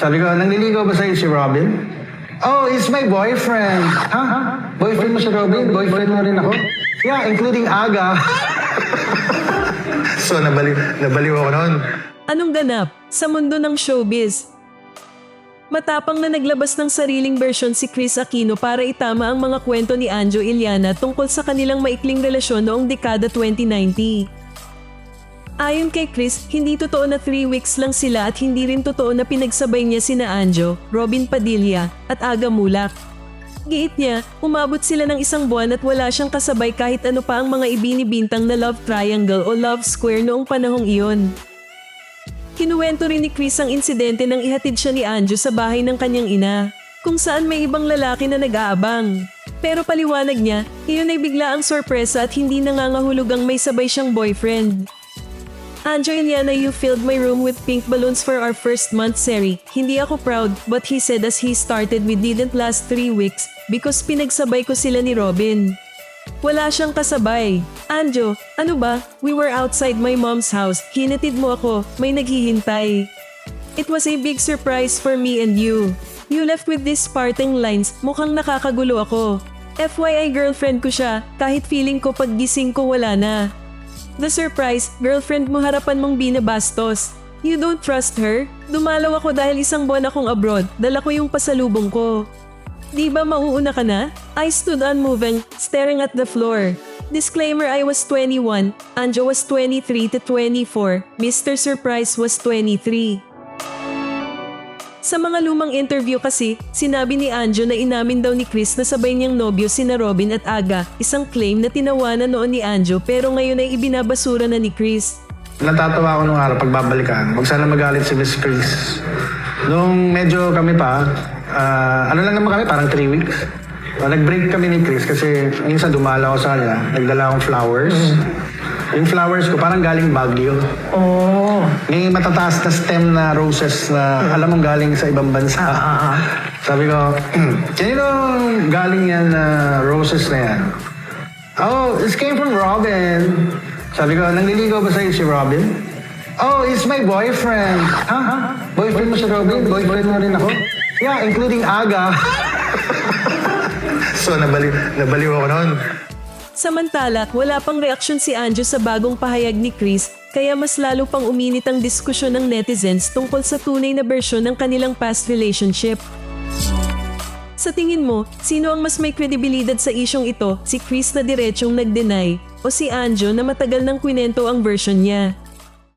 Sabi ko, nangliligaw ba sa'yo si Robin? Oh, he's my boyfriend. Ha? Ha? Boyfriend mo si Robin? Boyfriend mo rin ako? Yeah, including Aga. so, nabaliw, nabaliw ako noon. Anong ganap sa mundo ng showbiz? Matapang na naglabas ng sariling version si Chris Aquino para itama ang mga kwento ni Anjo Iliana tungkol sa kanilang maikling relasyon noong dekada 2090. Ayon kay Chris, hindi totoo na 3 weeks lang sila at hindi rin totoo na pinagsabay niya sina Anjo, Robin Padilla at Aga Mulak. Giit niya, umabot sila ng isang buwan at wala siyang kasabay kahit ano pa ang mga ibinibintang na love triangle o love square noong panahong iyon. Kinuwento rin ni Chris ang insidente nang ihatid siya ni Anjo sa bahay ng kanyang ina, kung saan may ibang lalaki na nag-aabang. Pero paliwanag niya, iyon ay bigla ang sorpresa at hindi nangangahulugang may sabay siyang boyfriend. Anjo Iliana, you filled my room with pink balloons for our first month, Seri. Hindi ako proud, but he said as he started we didn't last three weeks because pinagsabay ko sila ni Robin. Wala siyang kasabay. Anjo, ano ba? We were outside my mom's house. Hinatid mo ako. May naghihintay. It was a big surprise for me and you. You left with these parting lines. Mukhang nakakagulo ako. FYI girlfriend ko siya, kahit feeling ko paggising ko wala na. The surprise, girlfriend mo harapan mong binabastos. You don't trust her? Dumalaw ako dahil isang buwan akong abroad. Dala ko yung pasalubong ko. Di ba mauuna ka na? I stood unmoving, staring at the floor. Disclaimer, I was 21, Anjo was 23 to 24, Mr. Surprise was 23. Sa mga lumang interview kasi, sinabi ni Anjo na inamin daw ni Chris na sabay niyang nobyo sina Robin at Aga, isang claim na tinawanan noon ni Anjo pero ngayon ay ibinabasura na ni Chris. Natatawa ako nung araw pagbabalikan. Huwag sana magalit si Miss Chris. Nung medyo kami pa, ah, ano lang naman kami, parang 3 weeks. Ah, nag-break kami ni Chris kasi minsan dumala ako sa kanya. Nagdala akong flowers. Yung flowers ko parang galing Baguio. Oh. May matataas na stem na roses na alam mong galing sa ibang bansa. Sabi ko, kanino galing yan na roses na yan? Oh, this came from Robin. Sabi ko, nangliligaw ba sa'yo si Robin? Oh, he's my boyfriend. Ha? Ha? Boyfriend mo si Robin? Boyfriend mo rin ako? Yeah, including Aga. so, nabaliw, nabaliw ako noon. Samantala, wala pang reaksyon si Anjo sa bagong pahayag ni Chris, kaya mas lalo pang uminit ang diskusyon ng netizens tungkol sa tunay na bersyon ng kanilang past relationship. Sa tingin mo, sino ang mas may kredibilidad sa isyong ito? Si Chris na diretsong nag-deny o si Anjo na matagal nang kwinento ang version niya?